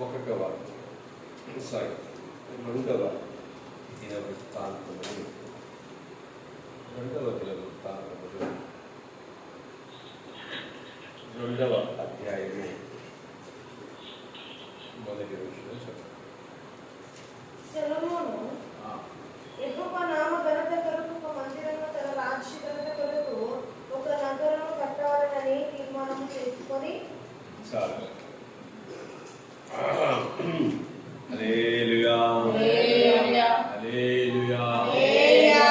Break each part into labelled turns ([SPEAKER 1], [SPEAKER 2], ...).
[SPEAKER 1] ఒకటవ సారీ రెండవ దిన వృత్తాంతములు రెండవ దిన వృత్తాంతములు రెండవ అధ్యాయము మొదటి విషయం చెప్పండి
[SPEAKER 2] సొలొమోను యెహోవా నామ ఘనత కొరకు ఒక మందిరము తన రాజ్య ఘనత కొరకు ఒక నగరము కట్టాలని తీర్మానం చేసుకొని
[SPEAKER 1] చాలు. హల్లెలూయా.
[SPEAKER 2] హల్లెలూయా.
[SPEAKER 1] హల్లెలూయా.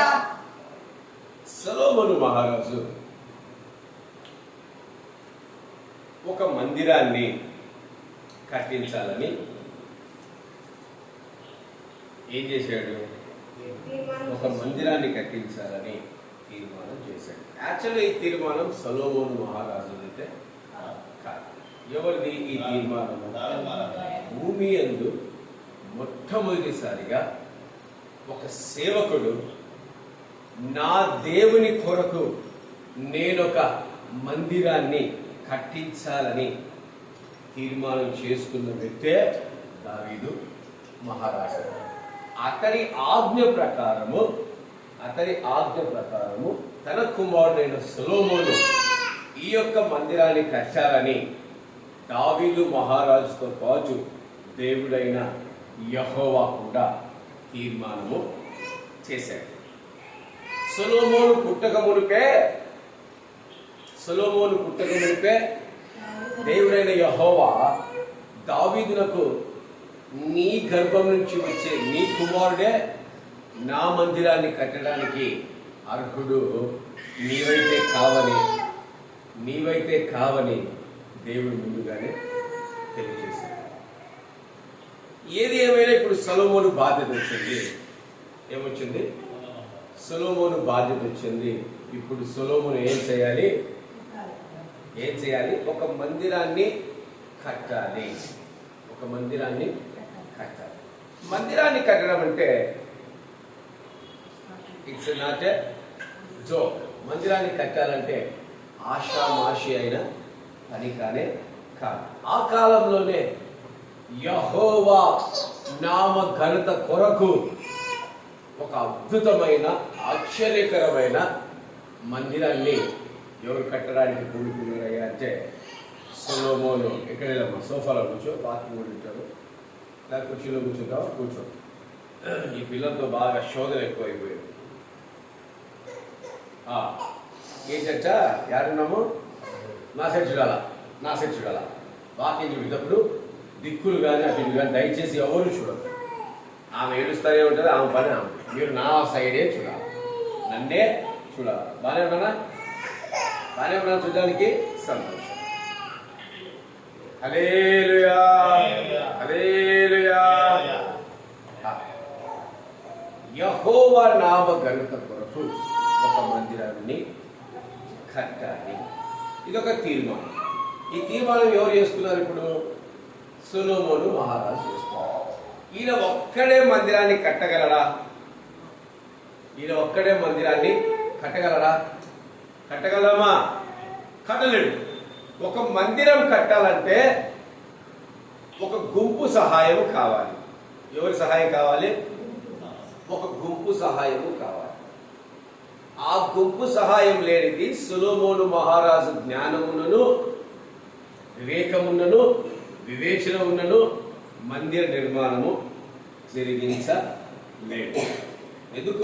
[SPEAKER 1] సలోమను మహారాజు ఒక మందిరాన్ని కట్టించాలని ఏం చేశాడు? ఒక మందిరాన్ని కట్టించాలని తీర్మానం చేశాడు. యాక్చువల్గా ఈ తీర్మానం సలోమోను మహారాజు అయితే ఎవరిది ఈ తీర్మానము? భూమి అందు మొట్టమొదటిసారిగా ఒక సేవకుడు నా దేవుని కొరకు నేనొక మందిరాన్ని కట్టించాలని తీర్మానం చేసుకున్న వ్యక్తే దావీదు మహారాజు. అతని ఆజ్ఞ ప్రకారము అతని ఆజ్ఞ ప్రకారము తన కుమారుడైన సులోమోను ఈ యొక్క మందిరాన్ని కట్టాలని దావీలు మహారాజుతో పాటు దేవుడైన యహోవా కూడా తీర్మానము చేశాడు. సొలోమోను పుట్టక మునిపే సొలోమోను పుట్టక మునిపే దేవుడైన యహోవా దావీదునకు నీ గర్భం నుంచి వచ్చే నీ కుమారుడే నా మందిరాన్ని కట్టడానికి అర్హుడు నీవైతే కావని నీవైతే కావని దేవుడు ముందుగానే తెలియజేశాడు. ఏది ఏమైనా ఇప్పుడు సొలోమోను బాధ్యత వచ్చింది. ఏమొచ్చింది? సొలోమోను బాధ్యత వచ్చింది. ఇప్పుడు సొలోమోను ఏం చేయాలి? ఏం చేయాలి? ఒక మందిరాన్ని కట్టాలి. ఒక మందిరాన్ని కట్టాలి. మందిరాన్ని కట్టడం అంటే ఇట్స్ నాట్ ఏ జోక్. మందిరాన్ని కట్టాలంటే ఆషామాషి అయిన పని కానే కాదు. ఆ కాలంలోనే యహోవా నామ ఘనత కొరకు ఒక అద్భుతమైన ఆశ్చర్యకరమైన మందిరాన్ని ఎవరు కట్టడానికి కూడుకున్నారయ్యా అంటే సొలోమోను. ఎక్కడ వెళ్ళమ్మా? సోఫాలో కూర్చో బాత్రూమ్ ఉంటారు లేదా కుర్చీలో కూర్చుంటావా? కూర్చో. ఈ పిల్లలతో బాగా శోధన ఎక్కువైపోయింది. ఆ, ఏంటంట యాడున్నాము? నా సైడ్ చూడాలా? నా సైడ్ చూడాలా? వాకింగ్ చూడేటప్పుడు దిక్కులు కానీ అటు కానీ దయచేసి ఎవరు చూడదు ఆమె ఏడుస్తానే ఉంటుంది ఆమె పని ఆమె. మీరు నా సైడే చూడాలి? నన్నే చూడాలి? బాగానే ఉన్నానా? బాగానే ఉన్నా చూడడానికి? సంతోషం. హల్లెలూయా! హల్లెలూయా! యహోవ నామ గణత కొరకు ఒక మందిరాన్ని కట్టాలి. ఇదొక తీర్మానం. ఈ తీర్మానం ఎవరు చేసుకున్నారు ఇప్పుడు? సులోమోను మహారాజు చేసుకున్నారు ఈయన ఒక్కడే మందిరాన్ని కట్టగలరా ఈయన ఒక్కడే మందిరాన్ని కట్టగలరా కట్టగలమా? కట్టలేడు. ఒక మందిరం కట్టాలంటే ఒక గుంపు సహాయం కావాలి. ఎవరి సహాయం కావాలి? ఒక గుంపు సహాయము కావాలి. ఆ గుంపు సహాయం లేనిది సులోమోను మహారాజు జ్ఞానమునను వివేకమున్నను వివేచన ఉన్నను మందిర నిర్మాణము జరిగించలేదు. ఎందుకు?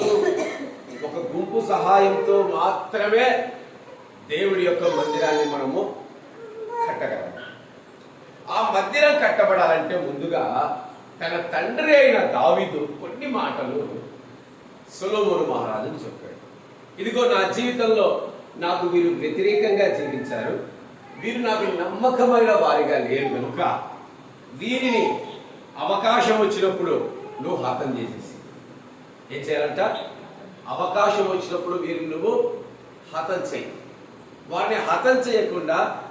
[SPEAKER 1] ఒక గుంపు సహాయంతో మాత్రమే దేవుడి యొక్క మందిరాన్ని మనము కట్టగలం. ఆ మందిరం కట్టబడాలంటే ముందుగా తన తండ్రి అయిన దావిదు కొన్ని మాటలు సులోమును మహారాజుని చెప్పాడు. ఇదిగో నా జీవితంలో నాకు వీరు వ్యతిరేకంగా జీవించారు. వీరు నాకు నమ్మకమైన వారిగా లేరు కనుక వీరిని అవకాశం వచ్చినప్పుడు నువ్వు హతం చేసేసి. ఏం చేయాలంట? అవకాశం వచ్చినప్పుడు వీరిని నువ్వు హతం చేయి. వారిని హతం చేయకుండా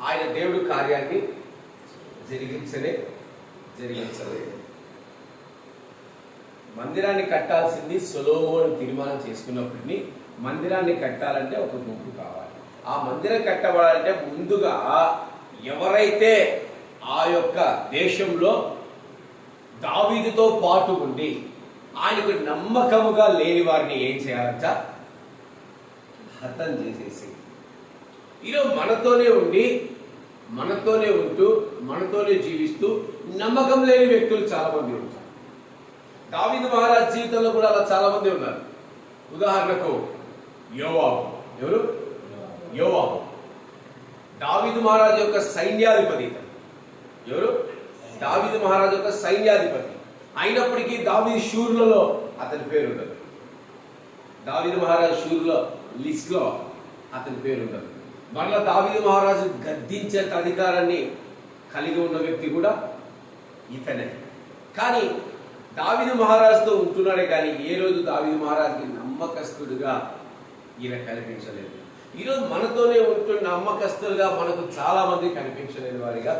[SPEAKER 1] ఆయన దేవుడు కార్యాన్ని జరిగించలే జరిగించలేదు. మందిరాన్ని కట్టాల్సింది సొలోమోను తీర్మానం చేసుకున్నప్పటిని మందిరాన్ని కట్టాలంటే ఒక గుంపు కావాలి. ఆ మందిరం కట్టబడాలంటే ముందుగా ఎవరైతే ఆ యొక్క దేశంలో దావీదుతో పాటు ఉండి ఆయనకు నమ్మకముగా లేని వారిని ఏం చేయాలంట? హతం చేసేసి. ఈరోజు మనతోనే ఉండి మనతోనే ఉంటూ మనతోనే జీవిస్తూ నమ్మకం లేని వ్యక్తులు చాలామంది ఉంటారు. దావీదు మహారాజ్ జీవితంలో కూడా అలా చాలా మంది ఉన్నారు. ఉదాహరణకు యోవాబు. ఎవరు? యోవాబు. దావీదు మహారాజు యొక్క సైన్యాధిపతి ఎవరు? దావీదు మహారాజు యొక్క సైన్యాధిపతి. అయినప్పటికీ దావీదు షూర్లలో అతని పేరు ఉండదు దావీదు మహారాజు షూర్లో లిస్ట్లో అతని పేరు ఉండదు మరలా దావీదు మహారాజు గద్దించేంత అధికారాన్ని కలిగి ఉన్న వ్యక్తి కూడా ఇతనే. కానీ దావిది మహారాజుతో ఉంటున్నాడే కానీ ఏ రోజు దావిది మహారాజుకి నమ్మకస్తుడుగా ఈయన కనిపించలేదు. ఈరోజు మనతోనే ఉంటున్న నమ్మకస్తులుగా మనకు చాలా మంది కనిపించలేని వారిగా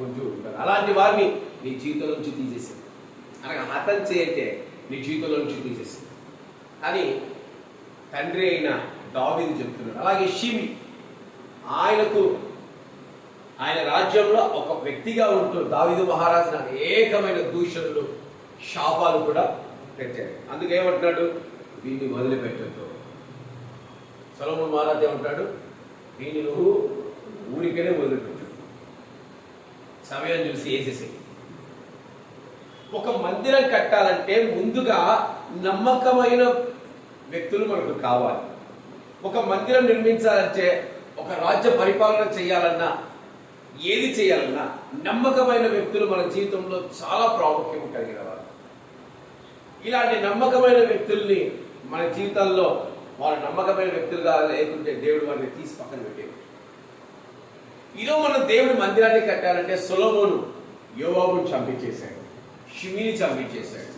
[SPEAKER 1] ఉంటూ ఉంటారు. అలాంటి వారిని నీ జీవితం నుంచి తీసేసింది అనగా హతం చేయటే నీ జీవితంలో నుంచి తీసేసింది అని తండ్రి అయిన దావీదు చెప్తున్నాడు. అలాగే షిమి ఆయనకు ఆయన రాజ్యంలో ఒక వ్యక్తిగా ఉంటూ దావిదు మహారాజున అనేకమైన దూషణలు శాపాలు కూడా తెచ్చాయి అందుకే ఏమంటున్నాడు? వీడిని వదిలిపెట్టద్దు. సొలమన్ మహారాజ్ ఏమంటాడు దీన్ని నువ్వు ఊరికనే వదిలిపెట్టు. సమయం చూసి వేసేసి ఒక మందిరం కట్టాలంటే ముందుగా నమ్మకమైన వ్యక్తులు మనకు కావాలి. ఒక మందిరం నిర్మించాలంటే ఒక రాజ్య పరిపాలన చేయాలన్నా ఏది చేయాలన్నా నమ్మకమైన వ్యక్తులు మన జీవితంలో చాలా ప్రాముఖ్యం కలిగిన ఇలాంటి నమ్మకమైన వ్యక్తుల్ని మన జీవితాల్లో వారు నమ్మకమైన వ్యక్తులుగా లేకుంటే దేవుడు వారిని తీసి పక్కన పెట్టేది. ఈరోజు మనం దేవుడి మందిరాన్ని కట్టాలంటే సొలోమోను యోవాబుని చంపించేశాడు షిమిని చంపించేశాడు.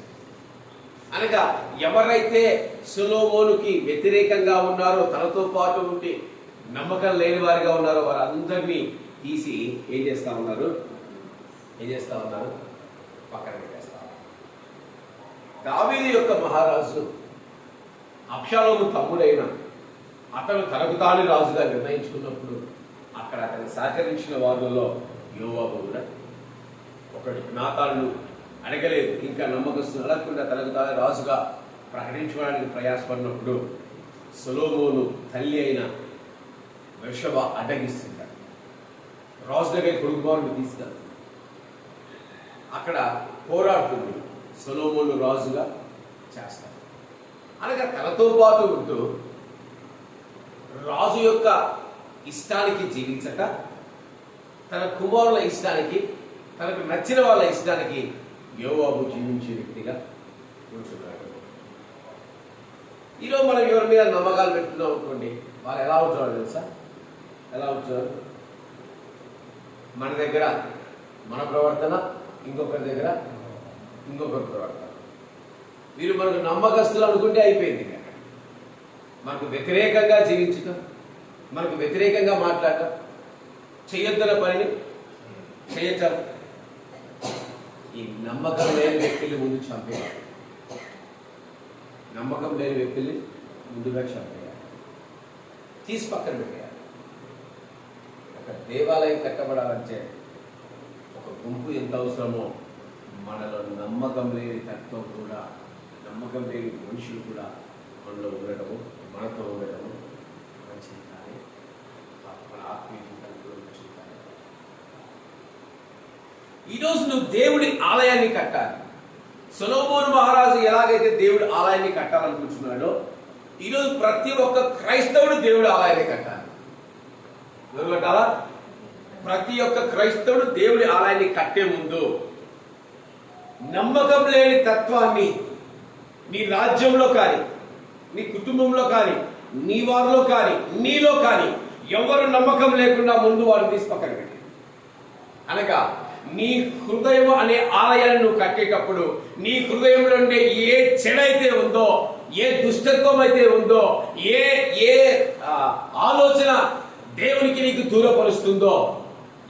[SPEAKER 1] అనగా ఎవరైతే సులోమోనుకి వ్యతిరేకంగా ఉన్నారో తనతో పాటు ఉండి నమ్మకం లేని వారిగా ఉన్నారో వారందరినీ తీసి ఏం చేస్తా ఉన్నారు? ఏం చేస్తా ఉన్నారు? పక్కన దావీదు యొక్క మహారాజు అక్షలోము తమ్ముడైన అతను తనకు తాను రాజుగా నిర్ణయించుకున్నప్పుడు అక్కడ అతను సహకరించిన వారిలో యోవాబు కూడా ఒకటి నాతాళ్ళు అడగలేదు ఇంకా నమ్మకస్తులు అడగకుండా తనకు తాను రాజుగా ప్రకటించుకోవడానికి ప్రయాసపడినప్పుడు సొలోమోను తల్లి అయిన వృషభ అడ్డగిస్తుంటాడు. రాజు దగ్గర కొడుకుమారుని తీసుకెళ్తాడు అక్కడ పోరాడుతుంది. సొలోమోను రాజుగా చేస్తారు అనగా తనతో పాటు ఉంటూ రాజు యొక్క ఇష్టానికి జీవించక తన కుమారుల ఇష్టానికి తనకు నచ్చిన వాళ్ళ ఇష్టానికి యోవాబు జీవించే వ్యక్తిగా ఉంటున్నాడు. ఈరోజు మనం ఎవరి మీద నమ్మకాలు పెట్టున్నాం అనుకోండి వాళ్ళు ఎలా ఉంటున్నారు తెలుసా? ఎలా ఉంటున్నారు మన దగ్గర మన ప్రవర్తన ఇంకొకరి దగ్గర ఇంకొక ప్రవర్తన వీరు మనకు నమ్మకస్తులు అనుకుంటే అయిపోయింది మనకు వ్యతిరేకంగా జీవించటం మనకు వ్యతిరేకంగా మాట్లాడటం చేయొద్దన్న పనిని చేయటం. ఈ నమ్మకం లేని వ్యక్తులు ముందు చంపేయాలి. నమ్మకం లేని వ్యక్తుల్ని ముందుగా చంపేయాలి. తీసి పక్కన పెట్టేయాలి. ఒక దేవాలయం కట్టబడాలంటే ఒక గుంపు ఎంత అవసరమో మనలో నమ్మకం లేని తత్వం కూడా నమ్మకం లేని మనుషులు కూడా మనలో ఉండడము మనతో ఉండడము మంచిది కానీ మన ఆత్మీయ జీవితానికి కూడా మంచిది కానీ ఈరోజు నువ్వు దేవుడి ఆలయాన్ని కట్టాలి. సొలోమోను మహారాజు ఎలాగైతే దేవుడి ఆలయాన్ని కట్టాలనుకుంటున్నాడో ఈరోజు ప్రతి ఒక్క క్రైస్తవుడు దేవుడి ఆలయాన్ని కట్టాలి. కట్టాలా? ప్రతి ఒక్క క్రైస్తవుడు దేవుడి ఆలయాన్ని కట్టే ముందు నమ్మకం లేని తత్వాన్ని నీ రాజ్యంలో కానీ నీ కుటుంబంలో కానీ నీ వారిలో కానీ నీలో కానీ ఎవరు నమ్మకం లేకుండా ముందు వారు తీసి పక్కన పెట్టి. అనగా నీ హృదయం అనే ఆలయాన్ని నువ్వు కట్టేటప్పుడు నీ హృదయంలో ఉండే ఏ చెడైతే ఉందో ఏ దుష్టత్వం అయితే ఉందో ఏ ఏ ఆలోచన దేవునికి నీకు దూరపరుస్తుందో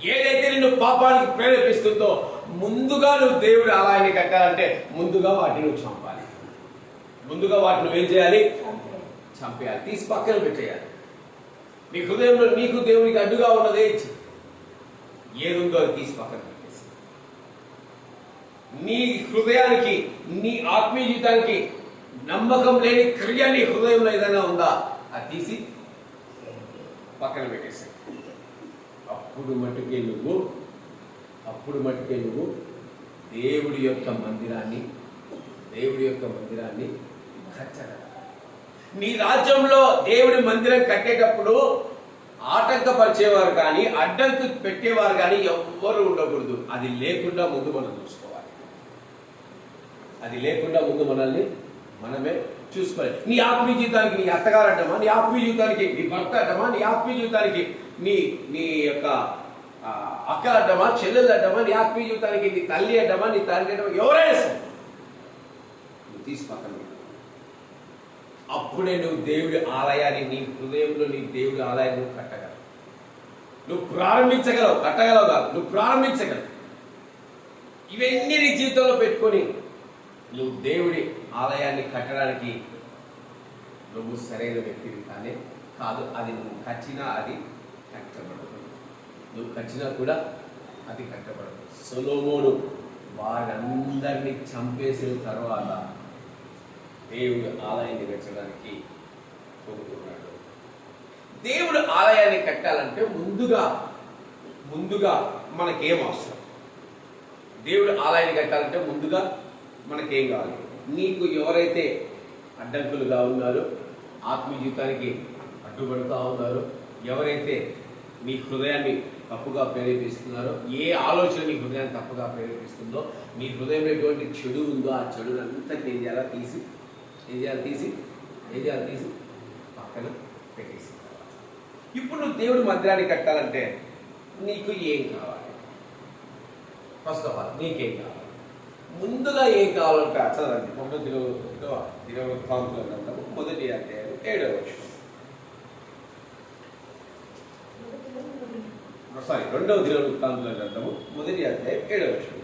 [SPEAKER 1] ఏదైతే నిన్ను పాపానికి ప్రేరేపిస్తుందో ముందుగా నువ్వు దేవుడు ఆలయాన్ని కట్టాలంటే ముందుగా వాటిని నువ్వు చంపాలి. ముందుగా వాటిని ఏం చేయాలి? చంపేయాలి. తీసి పక్కన పెట్టేయాలి. నీ హృదయంలో నీకు దేవునికి అడ్డుగా ఉన్నదే ఏదుందో అది తీసి పక్కన పెట్టేసి. నీ హృదయానికి నీ ఆత్మీయ జీవితానికి నమ్మకం లేని క్రియ నీ హృదయంలో ఏదైనా ఉందా? అది తీసి పక్కన పెట్టేసి అప్పుడు మటుకే నువ్వు అప్పుడు మటుకే నువ్వు దేవుడి యొక్క మందిరాన్ని దేవుడి యొక్క మందిరాన్ని కట్టగల నీ రాజ్యంలో దేవుడి మందిరం కట్టేటప్పుడు ఆటంకపరిచేవారు కానీ అడ్డంకు పెట్టేవారు కానీ ఎవ్వరు ఉండకూడదు. అది లేకుండా ముందు మనం చూసుకోవాలి. అది లేకుండా ముందు మనల్ని మనమే చూసుకోవాలి. నీ ఆత్మీయ జీవితానికి నీ అత్తగారు అడ్డమా నీ ఆత్మీయ జీవితానికి నీ భర్త అడ్డమా నీ ఆత్మీయ జీవితానికి నీ నీ యొక్క అక్క అడ్డమా చెల్లెలు అడ్డమా నీ ఆత్మీయ జీవితానికి నీ తల్లి అడ్డమా నీ తండ్రి అడ్డమా ఎవరైనా సరే. నువ్వు తీసి పక్కన అప్పుడే నువ్వు దేవుడి ఆలయాన్ని నీ హృదయంలో నీ దేవుడి ఆలయాన్ని నువ్వు కట్టగలవు. నువ్వు ప్రారంభించగలవు కట్టగలవు కాదు నువ్వు ప్రారంభించగలవు. ఇవన్నీ నీ జీవితంలో పెట్టుకొని నువ్వు దేవుడి ఆలయాన్ని కట్టడానికి నువ్వు సరైన వ్యక్తివి కానీ కాదు అది నువ్వు కట్టినా అది కట్టబడదు. నువ్వు కట్టినా కూడా అది కట్టబడదు. సొలోమోను వారందరినీ చంపేసిన తర్వాత దేవుడు ఆలయాన్ని కట్టడానికి కోరుకున్నాడు దేవుడు ఆలయాన్ని కట్టాలంటే ముందుగా ముందుగా మనకేం అవసరం? దేవుడు ఆలయాన్ని కట్టాలంటే ముందుగా మనకేం కావాలి నీకు ఎవరైతే అడ్డంకులుగా ఉన్నారో ఆత్మీయ జీవితానికి అడ్డుపడుతూ ఉన్నారో ఎవరైతే నీ హృదయాన్ని తప్పుగా ప్రేరేపిస్తున్నారో ఏ ఆలోచన నీ హృదయాన్ని తప్పుగా ప్రేరేపిస్తుందో నీ హృదయంలో ఎటువంటి చెడు ఉందో ఆ చెడుని అంతా ఏం చేయాలా? తీసి ఏం చేయాలి? తీసి ఏం చేయాలి? తీసి పక్కన పెట్టేసి. ఇప్పుడు నువ్వు దేవుడి మందిరాన్ని కట్టాలంటే నీకు ఏం కావాలి? ఫస్ట్ ఆఫ్ ఆల్ నీకేం కావాలి? ముందుగా ఏం కావాలంటే చదవండి మొదటి గ్రంథము మొదటి అధ్యాయం ఏడవ సారీ రెండవ దినవృత్తాంతుల గ్రంథము మొదటి అధ్యాయం ఏడవ వచనం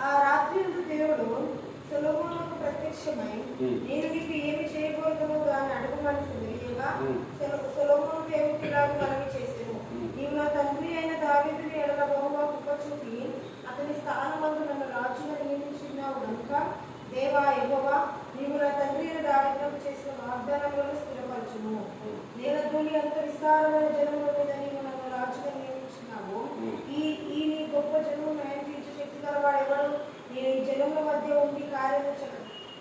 [SPEAKER 2] ఆ రాత్రి యందు దేవుడు సొలొమోనుకు ప్రత్యక్షమై. నేను నీకు ఏమి చేయబోతును దాన్ని అడగమని తెలియగా
[SPEAKER 1] Hmm.
[SPEAKER 2] సొల- సొలొమోను దేవుడికి ఇలాగ మనవి చేసెను. నీవు నా తండ్రి అయిన దావీదుని ఎడల బహుగా కృప చూపి అతని స్థానమందు నన్ను రాజుగా నియమించినావు కనుక దేవా యెహోవా నీవు నా తండ్రి దావీదునకు చేసిన వాగ్దానములను స్థిరపరచుము నేలధూళి అంత విస్తారమైన జనముల మీద నీవు నన్ను రాజుగా నియమించినావు
[SPEAKER 1] Hmm.
[SPEAKER 2] ఈ ఈ నీ గొప్ప జనము న్యాయం తీర్చు శక్తి గలవాడు ఎవడు నేను ఈ జనముల మధ్య ఉండి కార్యము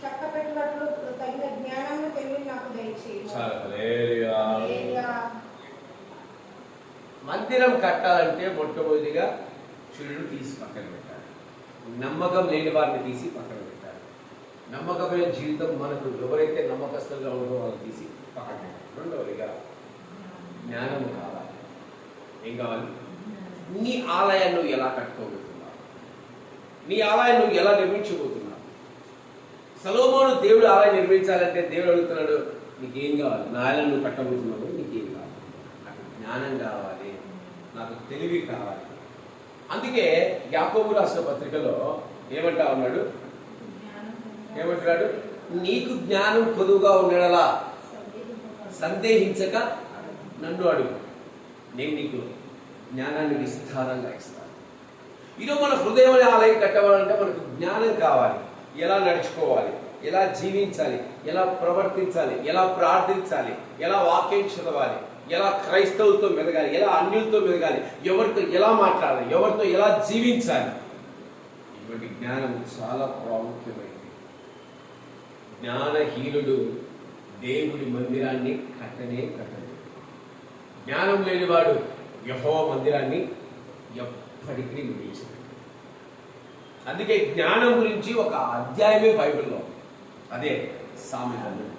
[SPEAKER 2] చక్క పెట్టినట్లు తగిన జ్ఞానాన్ని తెలివి నాకు దయచేయి
[SPEAKER 1] చాలా హల్లెలూయా.
[SPEAKER 2] హల్లెలూయా.
[SPEAKER 1] మందిరం కట్టాలంటే మొట్టమొదటిగా చెడును తీసి పక్కన పెట్టాలి. నమ్మకం లేని వారిని తీసి పక్కన పెట్టాలి. నమ్మకమైన జీవితం మనకు ఎవరైతే నమ్మకస్తులుగా ఉండో వాళ్ళని తీసి పక్కన పెట్టాలి. రెండవదిగా జ్ఞానము కావాలి. ఏం కావాలి? నీ ఆలయాన్ని నువ్వు ఎలా కట్టుకోబోతున్నావు? నీ ఆలయాన్ని నువ్వు ఎలా నిర్మించబోతున్నావు? సలోమోను దేవుడు ఆలయం నిర్మించాలంటే దేవుడు అడుగుతున్నాడు నీకేం కావాలి? నా ఆలయం నువ్వు కట్టబోతున్నావు నీకేం కావాలి? నాకు జ్ఞానం కావాలి నాకు తెలివి కావాలి అందుకే యాకోబు రాష్ట్ర పత్రికలో ఏమంటా ఉన్నాడు? ఏమంటున్నాడు? నీకు జ్ఞానం కొదువుగా ఉండడలా సందేహించక నన్ను అడుగు. నేను నీకు జ్ఞానాన్ని విస్తారంగా ఇస్తాను. ఈరోజు మన హృదయం ఆలయం కట్టవాలంటే మనకు జ్ఞానం కావాలి. ఎలా నడుచుకోవాలి? ఎలా జీవించాలి? ఎలా ప్రవర్తించాలి? ఎలా ప్రార్థించాలి? ఎలా వాక్యం చదవాలి? ఎలా క్రైస్తవులతో మెదగాలి ఎలా అన్యులతో మెదగాలి ఎవరితో ఎలా మాట్లాడాలి ఎవరితో ఎలా జీవించాలి? ఇటువంటి జ్ఞానం చాలా ప్రాముఖ్యమైనది. జ్ఞానహీనుడు దేవుడి మందిరాన్ని కట్టనే కట్టడు. జ్ఞానం లేనివాడు యహో మందిరాన్ని ఎప్పటికీ నిర్మించడు అందుకే జ్ఞానం గురించి ఒక అధ్యాయమే బైబిల్లో అదే సామెతలు.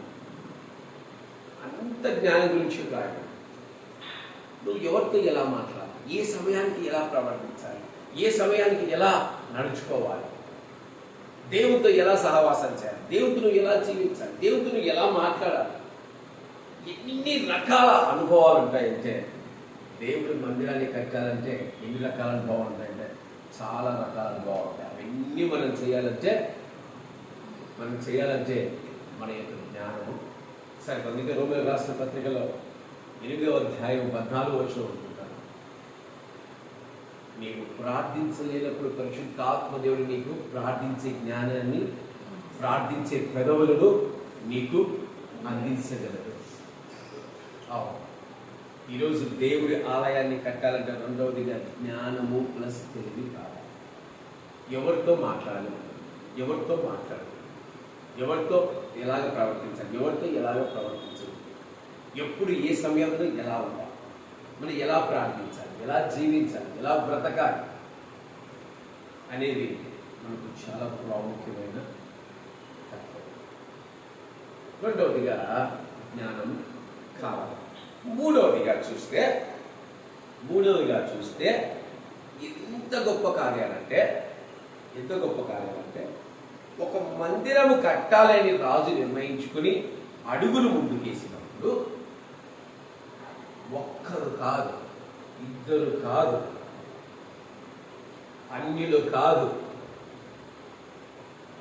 [SPEAKER 1] అంత జ్ఞానం గురించి రాయడం నువ్వు ఎవరితో ఎలా మాట్లాడాలి? ఏ సమయానికి ఎలా ప్రవర్తించాలి? ఏ సమయానికి ఎలా నడుచుకోవాలి? దేవునితో ఎలా సహవాసం చేయాలి? దేవునితో ఎలా జీవించాలి? దేవునితో ఎలా మాట్లాడాలి? ఎన్ని రకాల అనుభవాలు ఉంటాయంటే దేవుడి మందిరాన్ని కట్టాలంటే ఎన్ని రకాల అనుభవాలు ఉంటాయంటే చాలా రకాల అనుభవాలు ఉంటాయి. అవన్నీ మనం చేయాలంటే మనం చేయాలంటే మన యొక్క జ్ఞానము. సరే అందుకే రోమిల రాష్ట్ర పత్రికలో ఎనిమిదవ అధ్యాయం పద్నాలుగు వచ్చిన ఉంటుంటాను నీవు ప్రార్థించలేనప్పుడు పరిశుద్ధాత్మ దేవుడు నీకు ప్రార్థించే జ్ఞానాన్ని ప్రార్థించే పెదవులను నీకు అందించగలదు ఈరోజు దేవుడి ఆలయాన్ని కట్టాలంటే రెండవది జ్ఞానము ప్లస్ తెలివి కావాలి. ఎవరితో మాట్లాడాలి? ఎవరితో మాట్లాడాలి? ఎవరితో ఎలాగ ప్రవర్తించాలి? ఎవరితో ఎలాగ ప్రవర్తించాలి? ఎప్పుడు ఏ సమయంలో ఎలా ఉండాలి? మనం ఎలా ప్రార్థించాలి? ఎలా జీవించాలి? ఎలా బ్రతకాలి? అనేది మనకు చాలా ప్రాముఖ్యమైన తత్వం. రెండవదిగా జ్ఞానం కావాలి. మూడవదిగా చూస్తే మూడవదిగా చూస్తే ఎంత గొప్ప కార్యాలంటే ఎంత గొప్ప కార్యాలంటే ఒక మందిరము కట్టాలని రాజు నిర్ణయించుకుని అడుగులు ముందుకేసినప్పుడు ఒక్కరు కాదు ఇద్దరు కాదు అన్యులు కాదు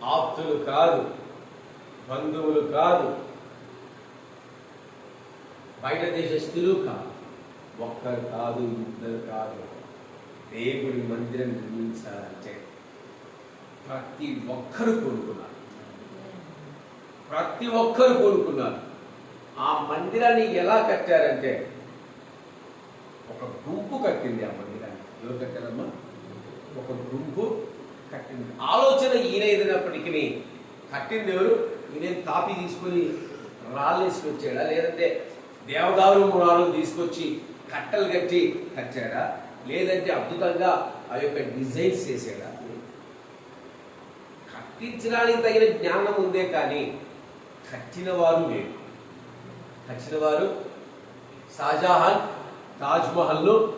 [SPEAKER 1] ఆప్తులు కాదు బంధువులు కాదు బయట దేశస్తులు కాదు ఒక్కరు కాదు ఇద్దరు కాదు. దేవుడి మందిరం నిర్మించాలంటే ప్రతి ఒక్కరు కోరుకున్నారు ప్రతి ఒక్కరు కోరుకున్నారు ఆ మందిరాన్ని ఎలా కట్టారంటే ఒక గుంపు కట్టింది ఆ మందిరాన్ని. ఎవరు కట్టారమ్మా? ఒక గుంపు కట్టింది. ఆలోచన ఈయన ఏదైనప్పటికీ కట్టింది ఎవరు? ఈయన తాపి తీసుకొని రాళ్ళు వేసుకొచ్చాడా? లేదంటే దేవదారు మూలాలు తీసుకొచ్చి కట్టలు కట్టి కట్టాడా? లేదంటే అద్భుతంగా ఆ యొక్క డిజైన్స్ చేసాడా కట్టించడానికి తగిన జ్ఞానం ఉందే కానీ కట్టిన వారు లేరు. కట్టిన వారు షాజహాన్ తాజ్ మహల్ను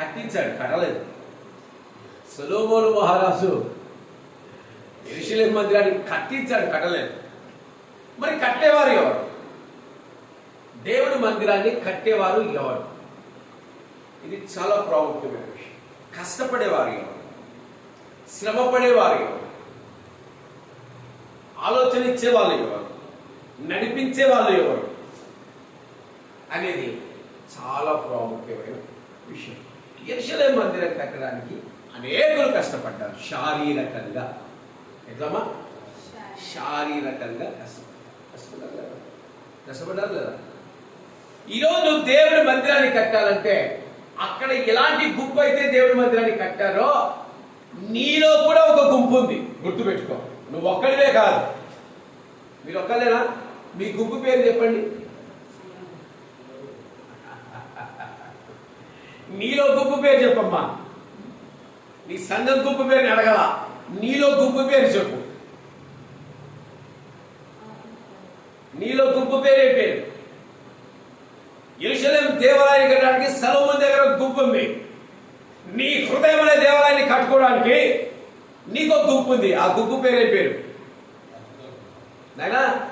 [SPEAKER 1] కట్టించాడు కట్టలేదు. సొలోమోను మహారాజు ఎరుషలేం మందిరాన్ని కట్టించాడు కట్టలేదు. మరి కట్టేవారు ఎవరు? దేవుని మందిరాన్ని కట్టేవారు ఎవరు? ఇది చాలా ప్రాముఖ్యమైన విషయం. కష్టపడేవారు ఎవరు? శ్రమ పడేవారు ఎవరు? ఆలోచన ఇచ్చే వాళ్ళు ఎవరు? నడిపించే వాళ్ళు ఎవరు? అనేది చాలా ప్రాముఖ్యమైన విషయం. ఎరుషలేం మందిరం కట్టడానికి అనేకులు కష్టపడ్డారు. శారీరకంగా. ఎట్లమ్మా? శారీరకంగా కష్టపడ్డారు కష్టపడ్డారు లేదా కష్టపడ్డారు ఈరోజు దేవుడి మందిరాన్ని కట్టాలంటే అక్కడ ఎలాంటి గుంపు అయితే దేవుడి మందిరాన్ని కట్టారో నీలో కూడా ఒక గుంపు ఉంది. గుర్తుపెట్టుకో. నువ్వు ఒక్కడివే కాదు. మీరు ఒక్కలేనా మీ గుంపు పేరు చెప్పండి. నీలో గుంపు పేరు చెప్పమ్మా. నీ సంఘం గుంపు పేరుని అడగల నీలో గుంపు పేరు చెప్పు. నీలో గుంపు పేరే పేరు? ఎరుసలేం దేవాలయాన్ని కట్టడానికి సలోమన్ దగ్గర గుంపు ఉంది. నీ హృదయం అనే దేవాలయాన్ని కట్టుకోవడానికి నీకు గుంపు ఉంది. ఆ గుంపు పేరే పేరు? నాయనా?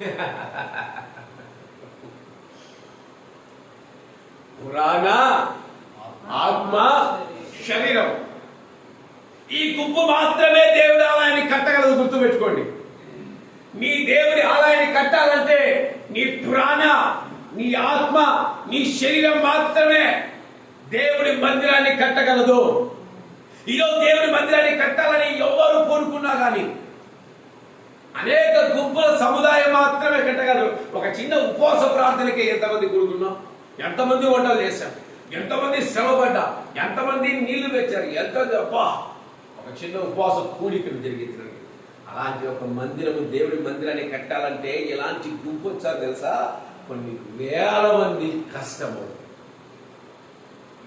[SPEAKER 1] పురాణ ఆత్మ శరీరం. ఈ గుంపు మాత్రమే దేవుడి ఆలయాన్ని కట్టగలదు గుర్తుపెట్టుకోండి నీ దేవుడి ఆలయాన్ని కట్టాలంటే నీ పురాణ నీ ఆత్మ నీ శరీరం మాత్రమే దేవుడి మందిరాన్ని కట్టగలదు. ఈరోజు దేవుడి మందిరాన్ని కట్టాలని ఎవరు కోరుకున్నా కానీ అనేక గుంపుల సముదాయం మాత్రమే కట్టగలరు. ఒక చిన్న ఉపవాస ప్రార్థనకి ఎంతమంది కూడుకున్నాం? ఎంతమంది వంటలు చేశారు? ఎంతమంది శ్రమపడ్డా ఎంతమంది నీళ్ళు పెట్టారు ఎంత అబ్బా! ఒక చిన్న ఉపవాస కూడికలు జరిగింది. అలాంటి ఒక మందిరము దేవుడి మందిరాన్ని కట్టాలంటే ఎలాంటి గుంపు వచ్చారు తెలుసా? కొన్ని వేల మంది కష్టము.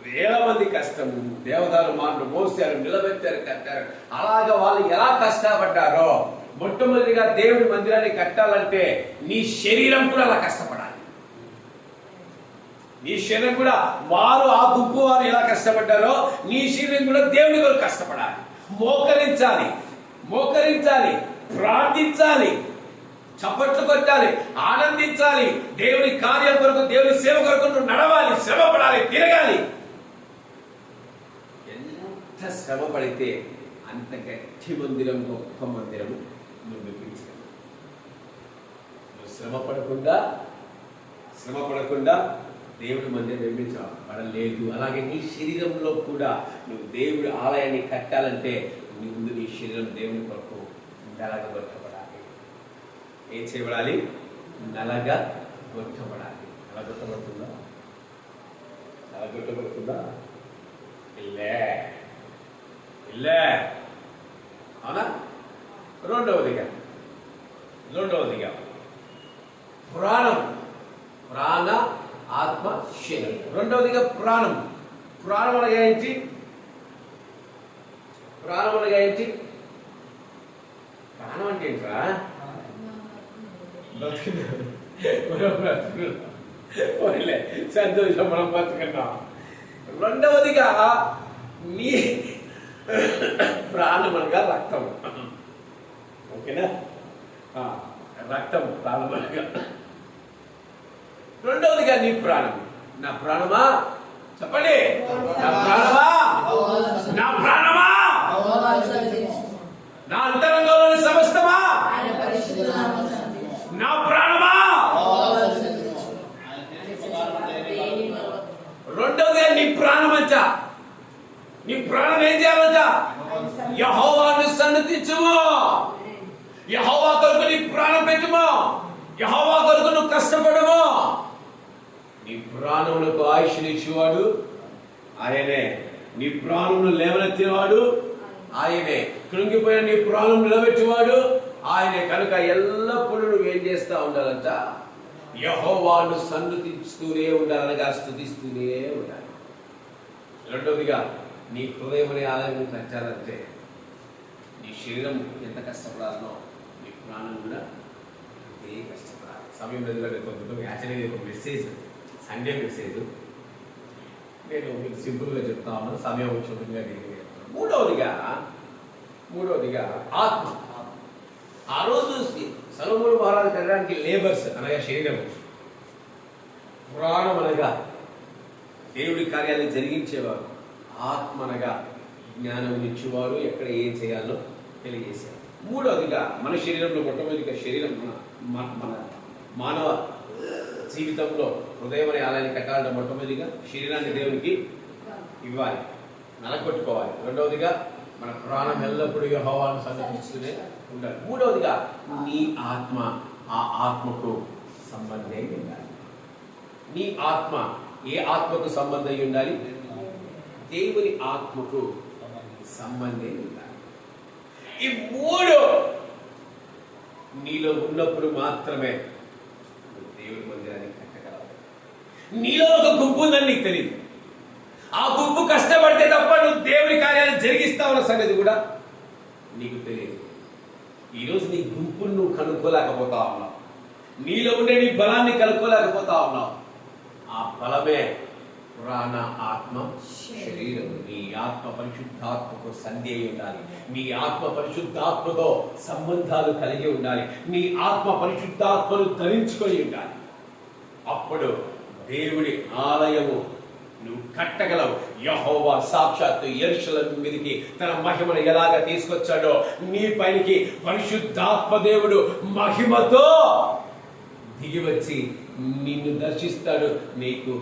[SPEAKER 1] వేల మంది కష్టము. దేవదారు మాటలు మోసారు నిలబెట్టారు కట్టారు. అలాగ వాళ్ళు ఎలా కష్టపడ్డారో? మొట్టమొదటిగా దేవుడి మందిరాన్ని కట్టాలంటే నీ శరీరం కూడా అలా కష్టపడాలి. నీ శరీరం కూడా వారు ఆ గుంపు వారు ఎలా కష్టపడ్డారో నీ శరీరం కూడా దేవుడి కొరకు కష్టపడాలి. మోకరించాలి. మోకరించాలి. ప్రార్థించాలి. చప్పట్లు కొట్టాలి. ఆనందించాలి. దేవుని కార్యం కొరకు దేవుని సేవ కొరకు నువ్వు నడవాలి శ్రమపడాలి తిరగాలి. ఎంత శ్రమ పడితే అంత గట్టి మందిరం గొప్ప మందిరం నువ్వు నిర్మించగలవు శ్రమ పడకుండా శ్రమ పడకుండా దేవుడి మధ్య నిర్మించబడలేదు అలాగే నీ శరీరంలో కూడా నువ్వు దేవుడి ఆలయాన్ని కట్టాలంటే నీ ముందు నీ శరీరం దేవుని కొరకు నలగొట్టబడాలి ఏం చేయబడాలి? నలగా గొట్టబడాలి. నలగొట్టబడుతుందా నలగొట్టబడుతుందా ఇల్లే. ఇల్లే. అవునా? రెండవదిగా రెండవదిగా పురాణం. ప్రాణ ఆత్మ శరీరం. రెండవదిగా ప్రాణం. ప్రాణం అనగా ఏంటి ప్రాణం అనగా ఏంటి ప్రాణం అంటే ఏంట్రా? సంతోషం మనం బతుకున్నాం. రెండవదిగా నీ ప్రాణం అనగా రక్తం ఓకేనా? రక్తం ప్రాణం అనగా రెండవదిగా నీ ప్రాణం. నా ప్రాణమా? చెప్పండి. నా ప్రాణమా? నా ప్రాణమా? నా అంతరంగంలోని సమస్తమా? నా ప్రాణమా? రెండవదిగా నీ ప్రాణమంట నీ ప్రాణం ఏం చేయాలంట? యహోవాను సన్నతించుము. యహోవా కొరకు నీ ప్రాణం పెట్టుము. యహోవా కొరకు నువ్వు కష్టపడము. నీ ప్రాణములకు ఆయుష్నిచ్చేవాడు ఆయనే. నీ ప్రాణమును లేవనెత్తినవాడు? ఆయనే. కృంగిపోయిన నీ ప్రాణం నిలబెట్టేవాడు? ఆయనే. కనుక ఎల్లప్పుడూ నువ్వు ఏం చేస్తా ఉండాలంట? యహోవాను సన్నతిస్తూనే ఉండాలనగా స్థుతిస్తూనే ఉండాలి. రెండవదిగా నీ హృదయం అనే ఆలయం కట్టాలంటే నీ శరీరం ఎంత కష్టపడాలనో నీ ప్రాణం కూడా అంతే కష్టపడాలి. సమయం లేదు కొంచెం యాక్చువల్లీ ఒక మెసేజ్ సండే మెసేజ్. నేను మీకు సింపుల్గా చెప్తా ఉన్నాను. సమయం చెప్తాను. మూడవదిగా మూడవదిగా ఆత్మ. ఆ రోజు సలోములు మహారాజు కట్టడానికి లేబర్స్ అనగా శరీరం. పురాణం అనగా దేవుడి కార్యాలను జరిగించేవారు. ఆత్మ అనగా జ్ఞానం ఇచ్చేవారు. ఎక్కడ ఏం చేయాలో తెలియజేశారు. మూడవదిగా మన శరీరంలో మొట్టమొదటిగా శరీరం మన మన- మన మానవ జీవితంలో హృదయం అనే ఆలయాన్ని కట్టాలంటే మొట్టమొదటిగా శరీరాన్ని దేవునికి ఇవ్వాలి. నలగొట్టుకోవాలి. రెండవదిగా మన ప్రాణం ఎల్లప్పుడూ యెహోవాను సన్నతిస్తూనే ఉండాలి. మూడవదిగా నీ ఆత్మ ఆ ఆత్మకు సంబంధం ఉండాలి. నీ ఆత్మ ఏ ఆత్మకు సంబంధం ఉండాలి? దేవుని ఆత్మకు సంబంధం ఉండాలి. ఈ మూడు నీలో ఉన్నప్పుడు మాత్రమే దేవుని మందిరానికి కట్టగలవు నీలో ఒక గుంపు ఉందని నీకు తెలియదు ఆ గుంపు కష్టపడితే తప్ప నువ్వు దేవుని కార్యాలు జరిగిస్తావన్న సంగతి కూడా నీకు తెలియదు. ఈరోజు నీ గుంపును నువ్వు కనుక్కోలేకపోతా ఉన్నావు. నీలో ఉండే నీ బలాన్ని కనుక్కోలేకపోతా ఉన్నావు. ఆ బలమే ప్రాణ ఆత్మ శరీరం. నీ ఆత్మ పరిశుద్ధాత్మకు సంధి అయి ఉండాలి. నీ ఆత్మ పరిశుద్ధాత్మతో సంబంధాలు కలిగి ఉండాలి. నీ ఆత్మ పరిశుద్ధాత్మను ధరించుకొని ఉండాలి. అప్పుడు దేవుడి ఆలయము నువ్వు కట్టగలవు. యహోవా సాక్షాత్తు ఎరుషలం మీదకి తన మహిమను ఎలాగ తీసుకొచ్చాడో నీ పైకి పరిశుద్ధాత్మ దేవుడు మహిమతో దిగి వచ్చి నిన్ను దర్శిస్తాడు. నీకు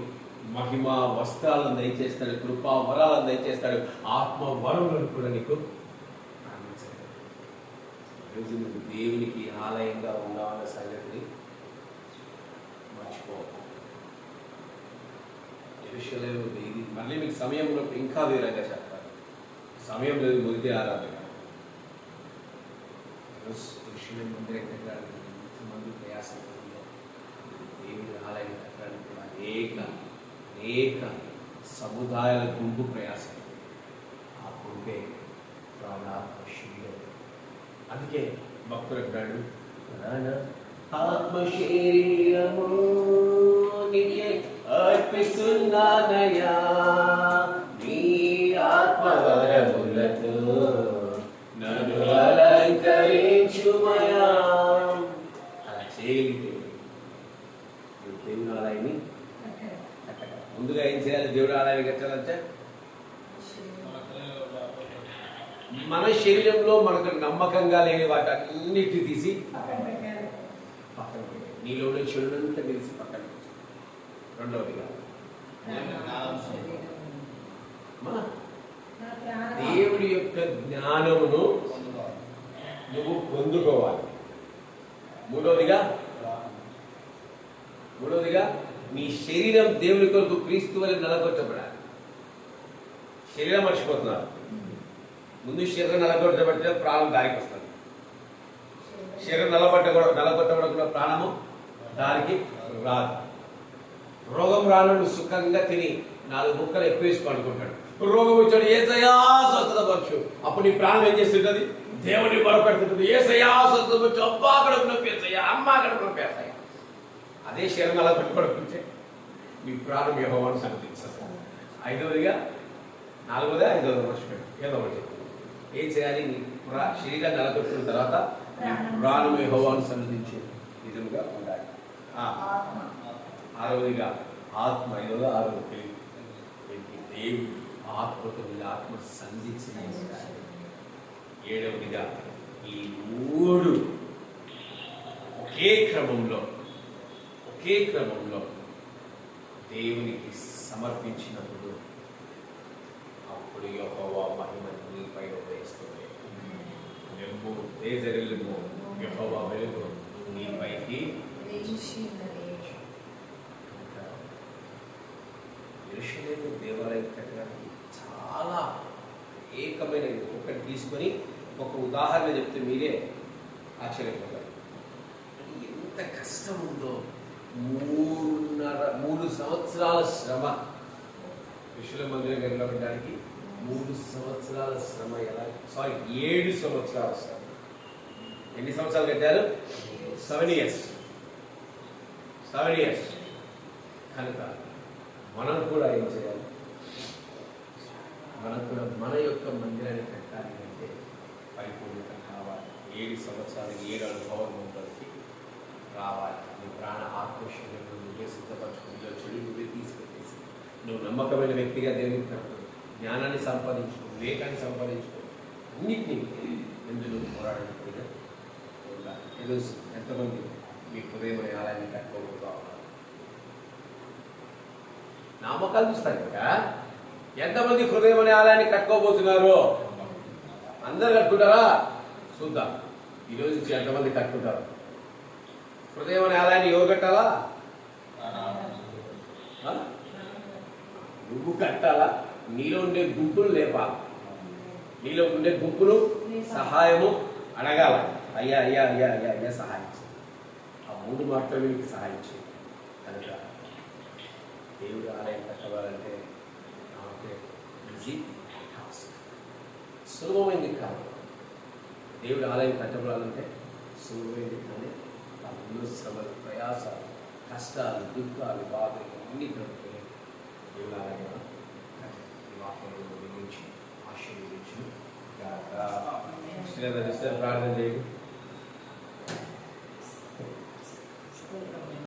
[SPEAKER 1] మహిమ వస్త్రాలను దయచేస్తాడు కృపా వరాలను దయచేస్తాడు ఆత్మ వరములను కూడా నీకు రోజు నువ్వు దేవునికి ఆలయంగా ఉన్నావన్న సంగతిని మర్చిపో ఎరుషలేము ఇది మళ్ళీ మీకు సమయం ఉన్నప్పుడు ఇంకా వేరేగా చెప్తారు సమయం లేదు మొదటి ఆరాధన. కట్టడానికి ఎంతమంది ప్రయాసం దేవుడి ఆలయం కట్టడానికి కూడా అనేక అనేక సముదాయాల గుంపు ప్రయాసం ఆ గుంపే అందుకే భక్తులు అంటాడు ప్రాణ ఆత్మ శరీరము నీకే అర్పిస్తున్నానయా నీ ఆత్మవరములతో నన్ను అలంకరించుమయా అలా ఆలయాన్ని ముందుగా ఏం చేయాలి? దేవుడు ఆలయాన్ని కట్టాలంటే మన శరీరంలో మనకు నమ్మకంగా లేని వాటన్నిటి తీసి పక్కన నీలో చెడునంతా తెలిసి పక్కన రెండవదిగా. దేవుడి యొక్క జ్ఞానమును నువ్వు పొందుకోవాలి. మూడవదిగా మూడవదిగా మీ శరీరం దేవుని కొరకు క్రీస్తు వల్ల నలగొట్టబడాలి. శరీరం మర్చిపోతున్నారు. ముందు శరీరం నలగొట్టబడితే ప్రాణం దారికి వస్తుంది. శరీరం నలబట్ట నలగొట్టబడకుండా ప్రాణము దారికి రాదు. రోగం రానుడు సుఖంగా తిని నాలుగు ముక్కలు ఎక్కువ వేసి పడుకుంటాడు. రోగం వచ్చాడు ఏసయా స్వస్థత పరచు. అప్పుడు నీ ప్రాణం ఏం చేస్తుంటది? దేవుని మొరపెడుతుంటుంది. ఏసయా స్వస్థత పరచు. అబ్బా కడుపు నొప్పి ఏసయ్యా అమ్మ కడుపు నొప్పి ఏసయ్యా. అదే శరీరం అలా పెట్టుకోడుకుంటే మీ ప్రాణం యెహోవాను సంతరించాలి ఐదవదిగా నాలుగోదే ఐదవది మర్చిపోయాడు. ఏదో ఒకటి ఏం చేయాలి? నీ ప్రా- శరీరాన్ని తర్వాత ప్రాణం యెహోవాను సన్నిధించే విధంగా ఉండాలి. ఆరవదిగా ఆత్మ ఐదవది ఆరవది. తెలివి ఏంటి? దేవుడు ఆత్మతో ఆత్మ సంధించిన ఏడవదిగా ఈ మూడు ఒకే క్రమంలో ఒకే క్రమంలో దేవునికి సమర్పించినప్పుడు అప్పుడు యహోవా మహిమ నీపై వేస్తుంది నెమ్ము తేజరిల్లుము. యహోవా వెలుగు నీపైకి ఎరుషలేము దేవాలయం కట్టడానికి చాలా ఏకమైన ఒకటి తీసుకొని ఒక ఉదాహరణ చెప్తే మీరే ఆశ్చర్యపోతారు. ఎంత కష్టం ఉందో మూడున్నర మూడు సంవత్సరాల శ్రమ. ఋషుల మందిరం నిలబడడానికి మూడు సంవత్సరాల శ్రమ ఎలా? సారీ ఏడు సంవత్సరాల శ్రమ. ఎన్ని సంవత్సరాలు కట్టారు? సెవెన్ ఇయర్స్ సెవెన్ ఇయర్స్ కనుక మనం కూడా ఏం చేయాలి? మనం కూడా మన యొక్క మందిరాన్ని కట్టాలి అంటే పరిపూర్ణత కావాలి. ఏడు సంవత్సరాలు ఏడు అనుభవం ఉంటుంది రావాలి. నీ ప్రాణ ఆక్రోషంగా నువ్వే సిద్ధపరచుకుని నీలో చెడు నువ్వే తీసుకెళ్ళేసి నువ్వు నమ్మకమైన వ్యక్తిగా దేవునికి కనపడు. జ్ఞానాన్ని సంపాదించుకో వివేకాన్ని సంపాదించుకో. అన్నిటినీ ఎందుకు పోరాడడం తెలుసు ఎంతమంది మీ హృదయమైన ఆలయాన్ని కట్టుకోబోతా ఉన్నారు నామకాలు చూస్తారు కదా. ఎంతమంది హృదయం అనే ఆలయాన్ని కట్టుకోబోతున్నారు? అందరు కట్టుకుంటారా? చూద్దాం. ఈరోజు నుంచి ఎంతమంది కట్టుకుంటారు? హృదయం అనే ఆలయాన్ని ఎవరు కట్టాలా? నువ్వు కట్టాలా? నీలో ఉండే గుంపును లేపాలి. నీలో ఉండే గుంపును సహాయము అడగాల. అయ్యా అయ్యా అయ్యా అయ్యా అయ్యా సహాయం ఆ మూడు మాత్రమే నీకు సహాయం కనుక దేవుడు ఆలయం కట్టవాలంటే సులభమైంది కాదు. దేవుడు ఆలయం కట్టబడాలంటే సులభమైంది కానీ అందులో శ్రమలు ప్రయాసాలు కష్టాలు దుఃఖాలు బాధలు అన్ని కలుపుకొని దేవుడు ఆలయం వాక్యాలను నిర్మించి ఆశీర్వదించు ప్రార్థన చేయండి.